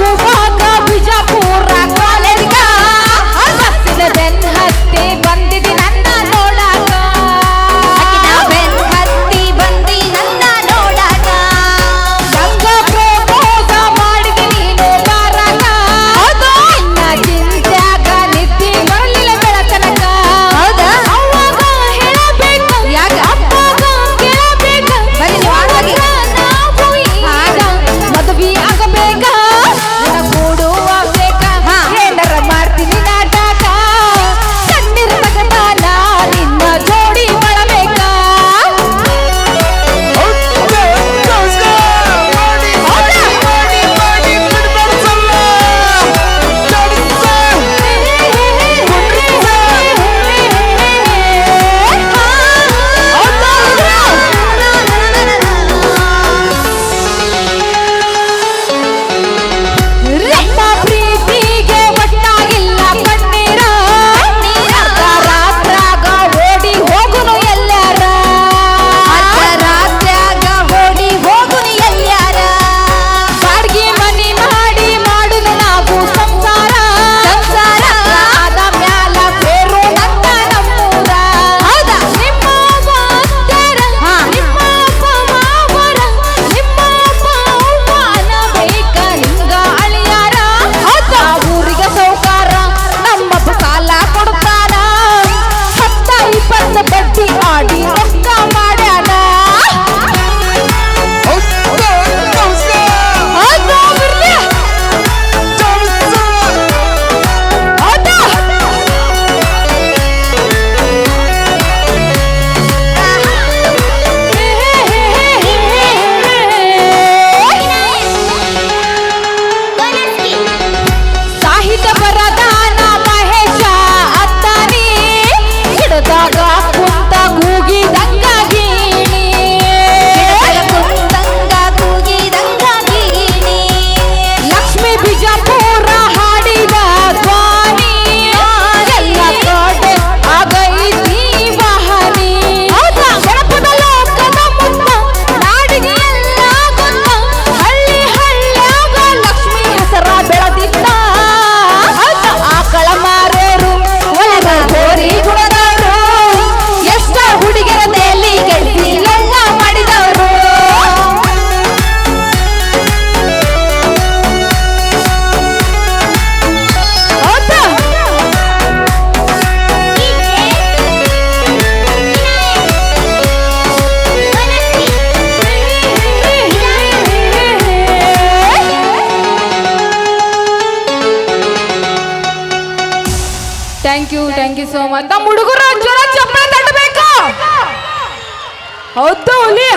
Go thank you thank you so much ನಮ್ಮ ಹುಡುಗರು ಜೋರ ಚಪ್ಪಲಿ ತಟ್ಟಬೇಕು. ಹೌದು ಹುಲಿ.